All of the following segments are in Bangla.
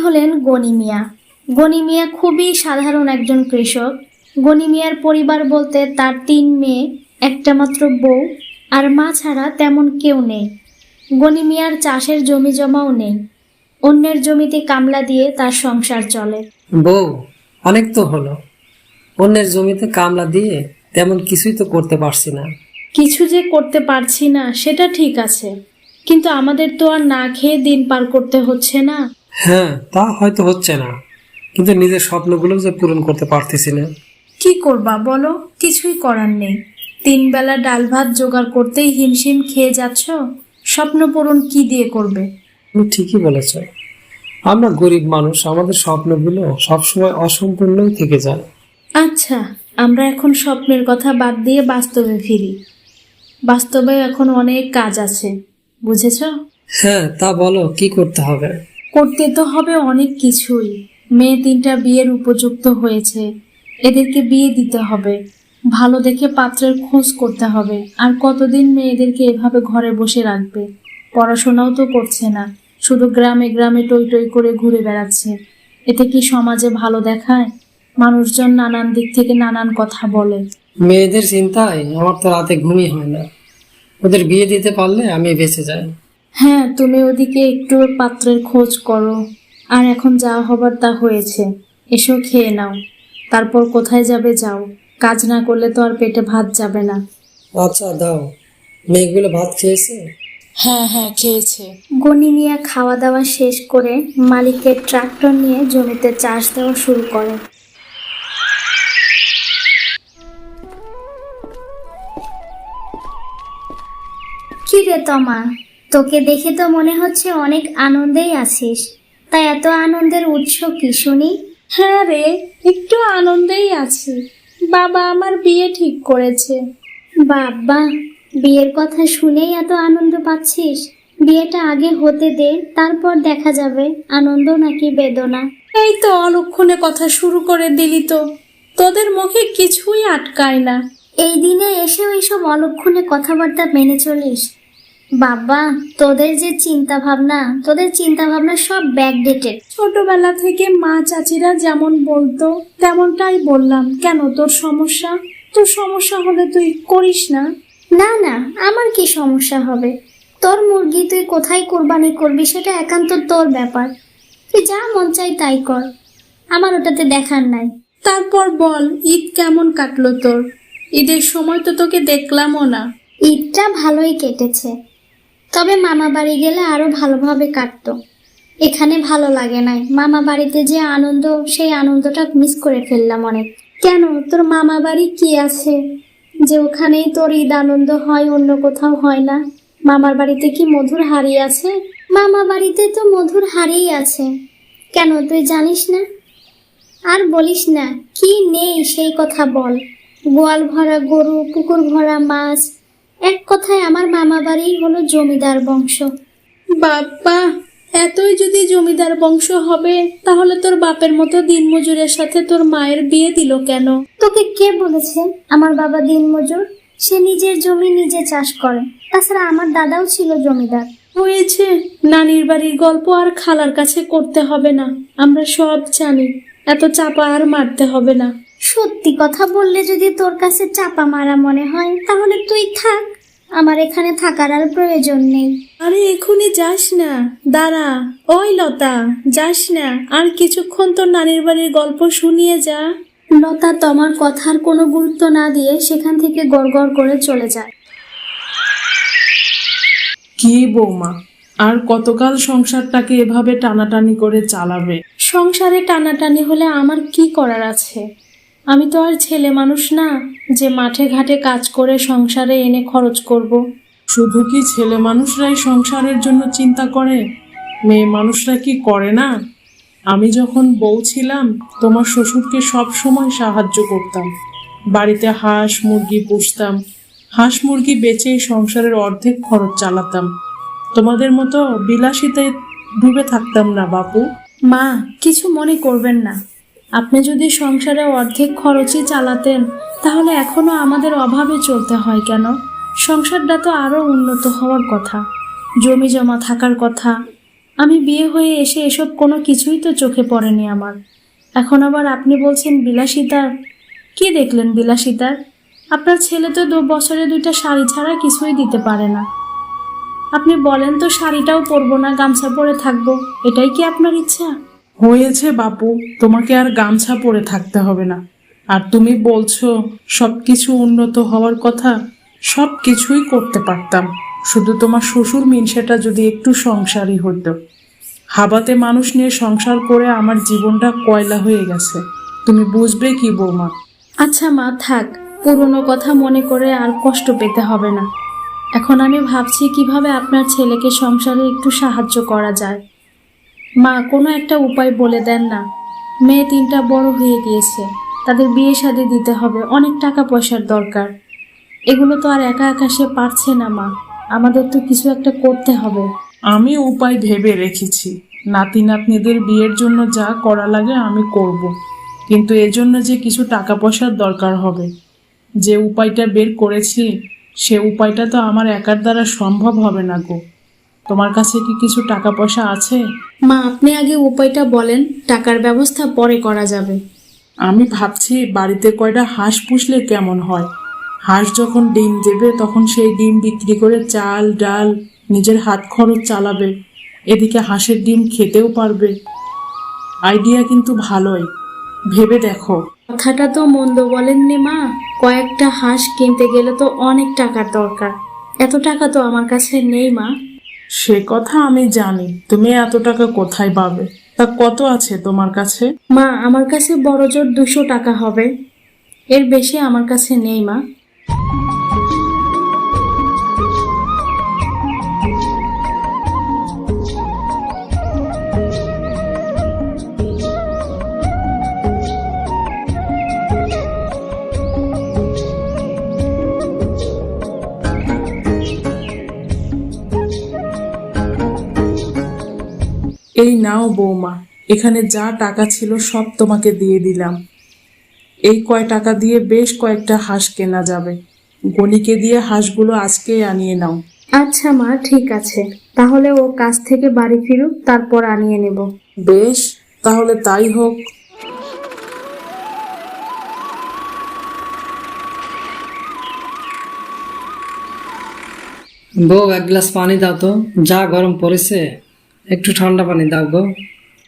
হলেন গনি মিয়া। গনি মিয়া খুবই সাধারণ একজন কৃষক। গনি মিয়ার পরিবার বলতে তার তিন মেয়ে একটা মাত্র বউ আর মা ছাড়া তেমন কেউ নেই। গনি মিয়ার চাষের জমি জমাও নেই। অন্যের জমিতে কামলা দিয়ে তার সংসার চলে। বউ অনেক তো হলো। অন্যের জমিতে কামলা দিয়ে তেমন কিছুই তো করতে পারছি না। কিছু যে করতে পারছি না সেটা ঠিক আছে। কিন্তু আমাদের তো আর না খেয়ে দিন পার করতে হচ্ছে না। হ্যাঁ তা হয়তো হচ্ছে না। কিন্তু নিজের স্বপ্নগুলো যে পূরণ করতে পারতেছি না। কি করবা বলো? কিছুই করার নেই। তিন বেলা ডাল ভাত জোগাড় করতেই হিমশিম খেয়ে যাচ্ছ? স্বপ্ন পূরণ কি দিয়ে করবে? তুমি ঠিকই বলেছ। আমরা গরিব মানুষ আমাদের স্বপ্নগুলো সবসময় অসম্পূর্ণই থেকে যায়। আচ্ছা আমরা এখন স্বপ্নের কথা বাদ দিয়ে বাস্তবে ফিরি। বাস্তবে এখন অনেক কাজ আছে বুঝেছ? হ্যাঁ তা বলো কি করতে হবে? করতে তো হবে অনেক কিছুই। মেয়ে তিনটা বিয়ের উপযুক্ত হয়েছে। এদেরকে বিয়ে দিতে হবে। ভালো দেখে পাত্রের খোঁজ করতে হবে। আর কতদিন মেয়েদেরকে এভাবে ঘরে বসে রাখবে? পড়াশোনাও তো করছে না। শুধু গ্রামে গ্রামে টই টই করে ঘুরে বেড়াচ্ছে। এতে কি সমাজে ভালো দেখায়? মানুষজন নানান দিক থেকে নানান কথা বলে। মেয়েদের চিন্তায় আমার তো রাতে ঘুমই হয় না। ওদের বিয়ে দিতে পারলে আমি বেঁচে যাই। হ্যাঁ তুমি ওদিকে একটু পাত্রের খোঁজ করো। আর এখন যা হবার তা হয়েছে। এসো খেয়ে নাও। তারপর কোথায় যাবে যাও। কাজ না করলে তো আর পেটে ভাত যাবে না। আচ্ছা দাও। মেয়েগুলো ভাত খেয়েছে? হ্যাঁ হ্যাঁ খেয়েছে। গনি মিয়া খাওয়া দাওয়া শেষ করে মালিকের ট্রাক্টর নিয়ে জমিতে চাষ দেওয়া শুরু করে। কি রে তমা তোকে দেখে তো মনে হচ্ছে অনেক আনন্দেই আছিস। তা এত আনন্দের উৎস কি শুনি? হ্যাঁ রে একটু আনন্দেই আছি। বাবা আমার বিয়ে ঠিক করেছে। বাবা বিয়ের কথা শুনেই এত আনন্দ পাচ্ছিস? বিয়েটা আগে হতে দে তারপর দেখা যাবে। আনন্দ নাকি বেদনা? এই তো অলক্ষণে কথা শুরু করে দিলি তো। তোদের মুখে কিছুই আটকায় না। এই দিনে এসে ওইসব অলক্ষণে কথাবার্তা মেনে চলিস? বাবা তোদের যে চিন্তা ভাবনা তোদের চিন্তা ভাবনা সব ব্যাকডেটেড ছোটবেলা থেকে মা চাচিরা যেমন বলতো তেমনটাই বললাম। কেন তোর সমস্যা? তোর সমস্যা হলে তুই করিস না। না না আমার কি সমস্যা হবে? তোর মুরগি তুই কোথায় কোরবানি করবি সেটা একান্ত তোর ব্যাপার। তুই যা মন চাই তাই কর। আমার ওটাতে দেখার নাই। তারপর বল ঈদ কেমন কাটলো তোর? ঈদের সময় তো তোকে দেখলামও না। ঈদটা ভালোই কেটেছে। তবে মামা বাড়ি গেলে আরও ভালোভাবে কাটতো। এখানে ভালো লাগে নাই। মামা বাড়িতে যে আনন্দ, সেই আনন্দটা মিস করে ফেললাম অনেক। কেন? তোর মামা বাড়ি কি আছে? যে ওখানেই তোর ঈদ আনন্দ হয়, অন্য কোথাও হয় না। মামার বাড়িতে কি মধুর হাড়ি আছে? মামা বাড়িতে তো মধুর হারেই আছে। কেন তুই জানিস না? আর বলিস না, কি নেই সেই কথা বল। গোয়াল ভরা গরু, পুকুর ভরা মাছ এক কথায় আমার মামা বাড়ি হলো জমিদার বংশ। বাবা এতই যদি জমিদার বংশ হবে তাহলে তোর বাপের মতো দিনমজুরের সাথে তোর মায়ের বিয়ে দিল কেন? তোকে কে বলেছে? আমার বাবা দিনমজুর সে নিজের জমি নিজে চাষ করে। তাছাড়া আমার দাদাও ছিল জমিদার। হয়েছে নানির বাড়ির গল্প আর খালার কাছে করতে হবে না আমরা সব জানি এত চাপা আর মারতে হবে না। সত্যি কথা বললে যদি তোর কাছে চাপা মারা মনে হয় তাহলে তুই থাক। আমার এখানে থাকার আর প্রয়োজন নেই। আরে এখনই যাস না। দাঁড়া। ওই লতা যাস না। আর কিছুক্ষণ তোর নানির বাড়ির গল্প শুনিয়ে যা। লতা তোমার কথার কোনো গুরুত্ব না দিয়ে সেখান থেকে গড়গড় করে চলে যায়। কি বৌমা আর কতকাল সংসারটাকে এভাবে টানাটানি করে চালাবে? সংসারে টানাটানি হলে আমার কি করার আছে? আমি তো আর ছেলে মানুষ না যে মাঠে ঘাটে কাজ করে সংসারে এনে খরচ করব। শুধু কি ছেলে মানুষরাই সংসারের জন্য চিন্তা করে? মেয়ে মানুষরা কি করে না? আমি যখন বউ ছিলাম তোমার শ্বশুরকে সব সময় সাহায্য করতাম। বাড়িতে হাঁস মুরগি পুষতাম হাঁস মুরগি বেচেই সংসারের অর্ধেক খরচ চালাতাম। তোমাদের মতো বিলাসিতায় ডুবে থাকতাম না বাপু? মা কিছু মনে করবেন না। আপনি যদি সংসারে অর্ধেক খরচই চালাতেন, তাহলে এখনও আমাদের অভাবে চলতে হয় কেন? সংসারটা তো আরও উন্নত হওয়ার কথা। জমি জমা থাকার কথা। আমি বিয়ে হয়ে এসে এসব কোনো কিছুই তো চোখে পড়েনি আমার। এখন আবার আপনি বলছেন বিলাসিতার। কি দেখলেন বিলাসিতার? আপনার ছেলে তো দু বছরে দুইটা শাড়ি ছাড়া কিছুই দিতে পারে না। আপনি বলেন তো শাড়িটাও পরবো না, গামছা পরে থাকব। এটাই কি আপনার ইচ্ছা? হয়েছে বাপু, তোমাকে আর গামছা পরে থাকতে হবে না। আর তুমি বলছো সব কিছু উন্নত হওয়ার কথা সব কিছুই করতে পারতাম। শুধু তোমার শ্বশুর মিনসেটা যদি একটু সংসারই হতো। হাবাতে মানুষ নিয়ে সংসার করে আমার জীবনটা কয়লা হয়ে গেছে। তুমি বুঝবে কি, বৌমা? আচ্ছা মা, থাক। পুরনো কথা মনে করে আর কষ্ট পেতে হবে না। এখন আমি ভাবছি কীভাবে আপনার ছেলেকে সংসারে একটু সাহায্য করা যায়। মা, কোনো একটা উপায় বলে দেন না। মেয়ে তিনটা বড় হয়ে গিয়েছে। তাদের বিয়ে শাদী দিতে হবে। অনেক টাকা পয়সার দরকার। এগুলো তো আর একা একা সে পারছে না, মা। আমাদের তো কিছু একটা করতে হবে। আমি উপায় ভেবে রেখেছি। নাতি নাতনিদের বিয়ের জন্য যা করা লাগে আমি করব। কিন্তু এজন্য যে কিছু টাকা পয়সার দরকার হবে। যে উপায়টা বের করেছি, সে উপায়টা তো আমার একার দ্বারা সম্ভব হবে না গো। তোমার কাছে কি কিছু টাকা পয়সা আছে? মা আপনি আগে উপায়টা বলেন টাকার ব্যবস্থা পরে করা যাবে। আমি ভাবছি বাড়িতে কয়টা হাঁস পুষলে কেমন হয়। হাঁস যখন ডিম দেবে তখন সেই ডিম বিক্রি করে চাল ডাল নিজের হাত খরচ চালাবে। এদিকে হাঁসের ডিম খেতেও পারবে। আইডিয়া কিন্তু ভালোই। ভেবে দেখো। কথাটা তো মন্দ বলেননি মা। কয়েকটা হাঁস কিনতে গেলে তো অনেক টাকার দরকার। এত টাকা তো আমার কাছে নেই মা। সে কথা আমি জানি। তুমি এত টাকা কোথায় পাবে? তা কত আছে তোমার কাছে? মা, আমার কাছে বড় জোর দুশো টাকা হবে। এর বেশি আমার কাছে নেই, মা। এই নাও বৌমা এখানে যা টাকা ছিল সব তোমাকে দিয়ে দিলাম। এই কয় টাকা দিয়ে বেশ কয়েকটা হাঁস কেনা যাবে। গণিকে দিয়ে হাঁসগুলো আজকেই আনিয়ে নাও। আচ্ছা মা ঠিক আছে। তাহলে ও কাজ থেকে বাড়ি ফিরুক তারপর আনিয়ে নেব। বেশ তাহলে তাই হোক। বউ এক গ্লাস পানি দাও তো। যা গরম পড়েছে। একটু ঠান্ডা পানি দাও গো।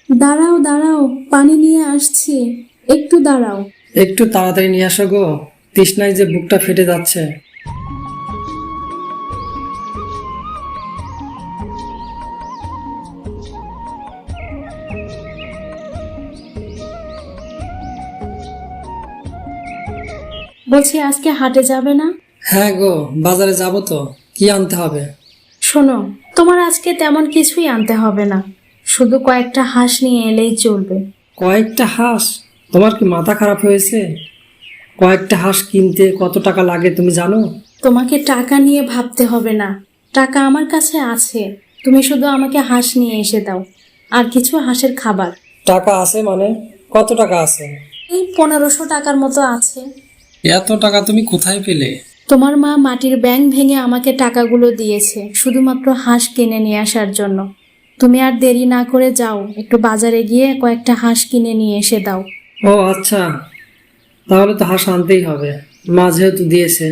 দাঁড়াও দাঁড়াও পানি নিয়ে আসছি। একটু দাঁড়াও। একটু তাড়াতাড়ি নিয়ে আসো গো। তৃষ্ণায় যে বুকটা ফেটে যাচ্ছে। বলছি আজকে হাটে যাবে না? হ্যাঁ গো বাজারে যাব তো। কি আনতে হবে? শোনো তোমার আজকে তেমন কিছুই আনতে হবে না। শুধু কয়েকটা হাঁস নিয়ে এলেই চলবে। কয়েকটা হাঁস? তোমার কি মাথা খারাপ হয়েছে? কয়েকটা হাঁস কিনতে কত টাকা লাগে তুমি জানো? তোমাকে টাকা নিয়ে ভাবতে হবে না। টাকা আমার কাছে আছে। তুমি শুধু আমাকে হাঁস নিয়ে এসে দাও। আর কিছু হাঁসের খাবার। টাকা আছে মানে? কত টাকা আছে? এই পনেরোশো টাকার মতো আছে। এত টাকা তুমি কোথায় পেলে? তোমার মা মাটির ব্যাংক ভেঙে আমাকে টাকাগুলো দিয়েছে শুধুমাত্র হাঁস কিনে নিয়ে আসার জন্য। তুমি আর দেরি না করে যাও একটু বাজারে গিয়ে কয়েকটা হাঁস কিনে নিয়ে এসে দাও। ও আচ্ছা। তাহলে তো হাঁস আনতেই হবে। মা যেহেতু দিয়েছে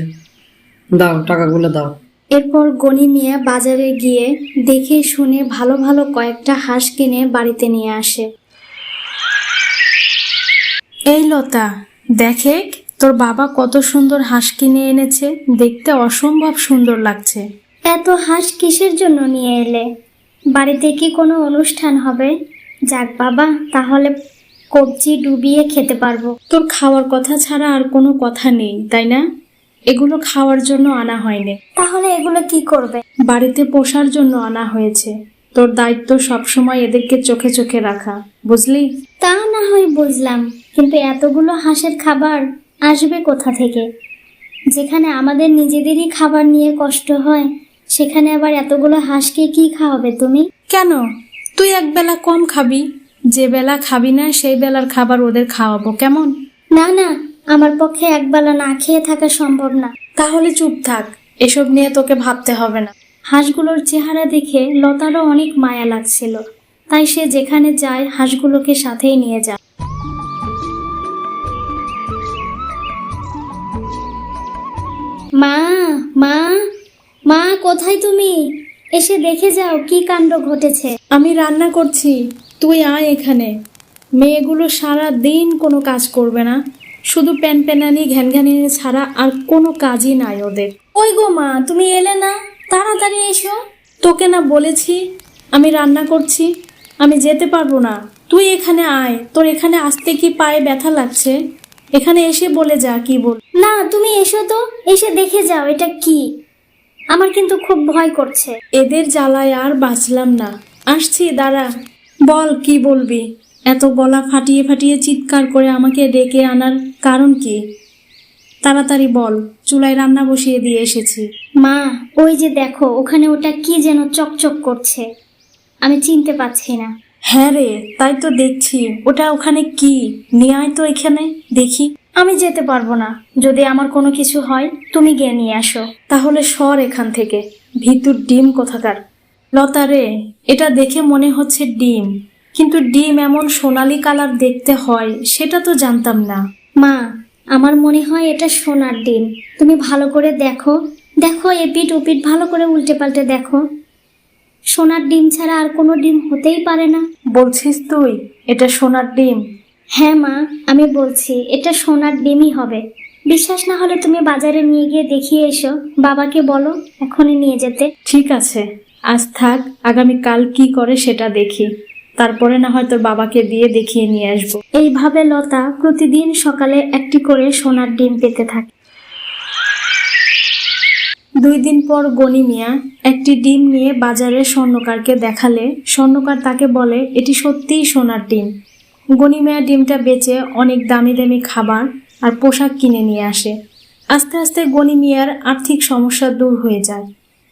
দাও টাকাগুলো দাও। এরপর গনি মিয়া বাজারে গিয়ে দেখে শুনে ভালো ভালো কয়েকটা হাঁস কিনে বাড়িতে নিয়ে আসে। এই লতা দেখে তোর বাবা কত সুন্দর হাঁস কিনে এনেছে দেখতে অসম্ভব সুন্দর লাগছে। এত হাঁস কিসের জন্য নিয়ে এলে? বাড়িতে কি কোনো অনুষ্ঠান হবে? যাক বাবা তাহলে কবজি ডুবিয়ে খেতে পারব। তোর খাওয়ার কথা ছাড়া আর কোনো কথা নেই তাই না? এগুলো খাওয়ার জন্য আনা হয়নি। তাহলে এগুলো কি করবে? বাড়িতে পোষার জন্য আনা হয়েছে। তোর দায়িত্ব সবসময় এদেরকে চোখে চোখে রাখা বুঝলি? তা না হয় বুঝলাম কিন্তু এতগুলো হাঁসের খাবার আসবে কোথা থেকে? যেখানে আমাদের নিজেদেরই খাবার নিয়ে কষ্ট হয় সেখানে আবার এতগুলো হাঁসকে কি খাওয়াবে তুমি? কেন? তুই এক বেলা কম খাবি। যে বেলা খাবি না সেই বেলার খাবার ওদের খাওয়াবো। কেমন? না না আমার পক্ষে একবেলা না খেয়ে থাকা সম্ভব না। তাহলে চুপ থাক। এসব নিয়ে তোকে ভাবতে হবে না। হাঁসগুলোর চেহারা দেখে লতারও অনেক মায়া লাগছিল। তাই সে যেখানে যায় হাঁসগুলোকে সাথেই নিয়ে যায়। মা মা কোথায় তুমি? এসে দেখে যাও কি কাণ্ড ঘটেছে। আমি রান্না করছি তুই আয় এখানে। মেয়েগুলো সারা দিন কোনো কাজ করবে না। শুধু প্যান প্যানানি ঘ্যান ঘ্যানানি ছাড়া আর কোনো কাজই নাই ওদের। ওই গো মা তুমি এলে না? তাড়াতাড়ি এসো। তোকে না বলেছি আমি রান্না করছি আমি যেতে পারব না। তুই এখানে আয় তোর এখানে আসতে কি পায়ে ব্যথা লাগছে? এখানে এসে বলে যা কি বল। না তুমি এসো তো এসে দেখে যাও এটা কি। আমার কিন্তু খুব ভয় করছে। এদের জ্বালায় আর বাঁচলাম না। আসছি দাঁড়া। বল কি বলবি? এত গলা ফাটিয়ে ফাটিয়ে চিৎকার করে আমাকে ডেকে আনার কারণ কি? তাড়াতাড়ি বল চুলায় রান্না বসিয়ে দিয়ে এসেছি। মা ওই যে দেখো ওখানে ওটা কি যেন চকচক করছে। আমি চিনতে পারছি না। হ্যাঁ রে, তাই তো দেখছি। ওটা ওখানে কি? নিয়ে আয় তো এখানে, দেখি। আমি যেতে পারব না। যদি আমার কোনো কিছু হয়, তুমি গিয়ে নিয়ে আসো। তাহলে সর এখান থেকে। ভিতুর ডিম কোথাকার? লতা রে, এটা দেখে মনে হচ্ছে ডিম। কিন্তু ডিম এমন সোনালি কালার দেখতে হয়, সেটা তো জানতাম না। মা, আমার মনে হয় এটা সোনার ডিম। তুমি ভালো করে দেখো। দেখো এপিট ওপিট ভালো করে উল্টে পাল্টে দেখো। সোনার ডিম ছাড়া আর কোনো ডিম হতেই পারে না। বলছিস তুই এটা সোনার ডিম? হ্যাঁ মা আমি বলছি এটা সোনার ডিমই হবে। বিশ্বাস না হলে তুমি বাজারে নিয়ে গিয়ে দেখিয়ে এসো। বাবাকে বলো এখনই নিয়ে যেতে। ঠিক আছে আজ থাক আগামীকাল কি করে সেটা দেখি। তারপরে না হয় তোর বাবাকে দিয়ে দেখিয়ে নিয়ে আসব। এইভাবে লতা প্রতিদিন সকালে একটি করে সোনার ডিম পেতে থাকে। দুই দিন পর গনি মিয়া একটি ডিম নিয়ে বাজারে স্বর্ণকারকে দেখালে, স্বর্ণকার তাকে বলে, এটি সত্যিই সোনার ডিম। গনি মিয়া ডিমটা বেচে অনেক দামি দামি খাবার আর পোশাক কিনে নিয়ে আসে। আস্তে আস্তে গনি মিয়ার আর্থিক সমস্যা দূর হয়ে যায়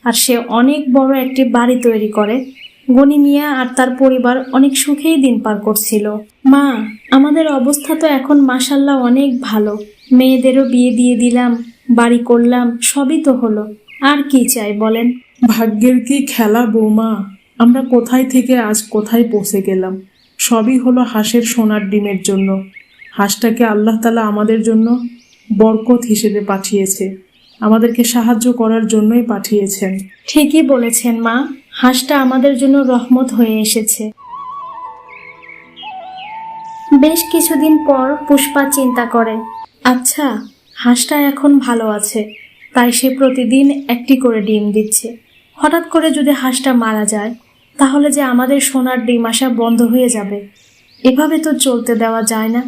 আর সে অনেক বড় একটি বাড়ি তৈরি করে। গনি মিয়া আর তার পরিবার অনেক সুখেই দিন পার করছিল। মা, আমাদের অবস্থা তো এখন মাসাল্লাহ অনেক ভালো। মেয়েদেরও বিয়ে দিয়ে দিলাম। বাড়ি করলাম সবই তো হলো। আর কি চাই বলেন? ভাগ্যের কি খেলা বৌমা? আমরা কোথায় থেকে আজ কোথায় পৌঁছে গেলাম? সবই হলো হাঁসের সোনার ডিমের জন্য। হাঁসটাকে আল্লাহ তালা আমাদের জন্য বরকত হিসেবে পাঠিয়েছে। আমাদেরকে সাহায্য করার জন্যই পাঠিয়েছেন। ঠিকই বলেছেন মা। হাঁসটা আমাদের জন্য রহমত হয়ে এসেছে। বেশ কিছুদিন পর পুষ্পা চিন্তা করে আচ্ছা হাঁসটা এখন ভালো আছে, তাই সে প্রতিদিন একটি করে ডিম দিচ্ছে। হঠাৎ করে যদি হাঁসটা মারা যায়, তাহলে যে আমাদের সোনার ডিম আসা বন্ধ হয়ে যাবে। এভাবে তো চলতে দেওয়া যায় না,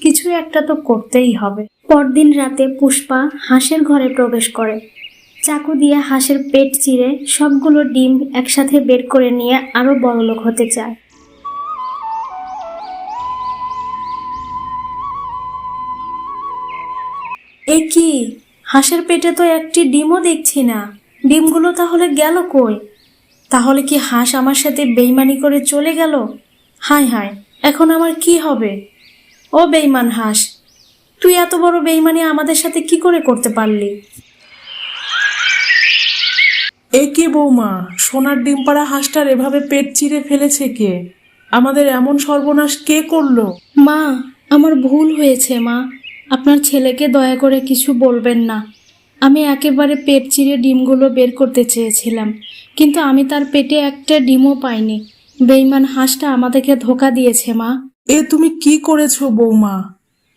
কিছু একটা তো করতেই হবে। পরদিন রাতে পুষ্পা হাঁসের ঘরে প্রবেশ করে। চাকু দিয়ে হাঁসের পেট চিরে সবগুলো ডিম একসাথে বের করে নিয়ে আরও বড়লোক হতে চায়। এ কি? হাঁসের পেটে তো একটি ডিমও দেখছি না। ডিমগুলো তাহলে গেল কই? তাহলে কি হাঁস আমার সাথে বেইমানি করে চলে গেল? হায় হায় এখন আমার কি হবে? ও বেইমান হাঁস তুই এত বড় বেইমানি আমাদের সাথে কি করে করতে পারলি? এ কি বৌমা সোনার ডিম পাড়া হাঁসটার এভাবে পেট চিরে ফেলেছে কে? আমাদের এমন সর্বনাশ কে করল? মা আমার ভুল হয়েছে মা। আপনার ছেলেকে দয়া করে কিছু বলবেন না। আমি একেবারে পেট চিরে ডিমগুলো বের করতে চেয়েছিলাম, কিন্তু আমি তার পেটে একটা ডিমও পাইনি। বেইমান হাঁসটা আমাদেরকে ধোকা দিয়েছে, মা। এ তুমি কি করেছ, বৌমা?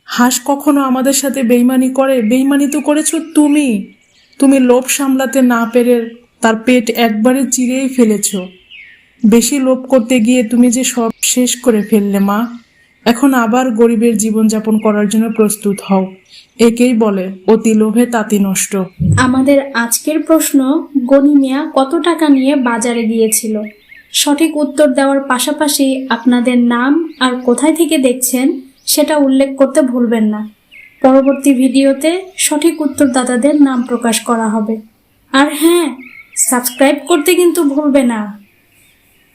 হাঁস কখনো আমাদের সাথে বেইমানি করে? বেইমানি তো করেছ তুমি। তুমি লোভ সামলাতে না পেরে তার পেট একবারে চিরেই ফেলেছ। বেশি লোভ করতে গিয়ে তুমি যে সব শেষ করে ফেললে, মা। এখন আবার গরিবের জীবনযাপন করার জন্য প্রস্তুত হও। একেই বলে, অতি লোভে তাতি নষ্ট। আমাদের আজকের প্রশ্ন, গনি মিয়া কত টাকা নিয়ে বাজারে গিয়েছিল? সঠিক উত্তর দেওয়ার পাশাপাশি আপনাদের নাম আর কোথায় থেকে দেখছেন সেটা উল্লেখ করতে ভুলবেন না। পরবর্তী ভিডিওতে সঠিক উত্তরদাতাদের নাম প্রকাশ করা হবে। আর হ্যাঁ সাবস্ক্রাইব করতে কিন্তু ভুলবে না।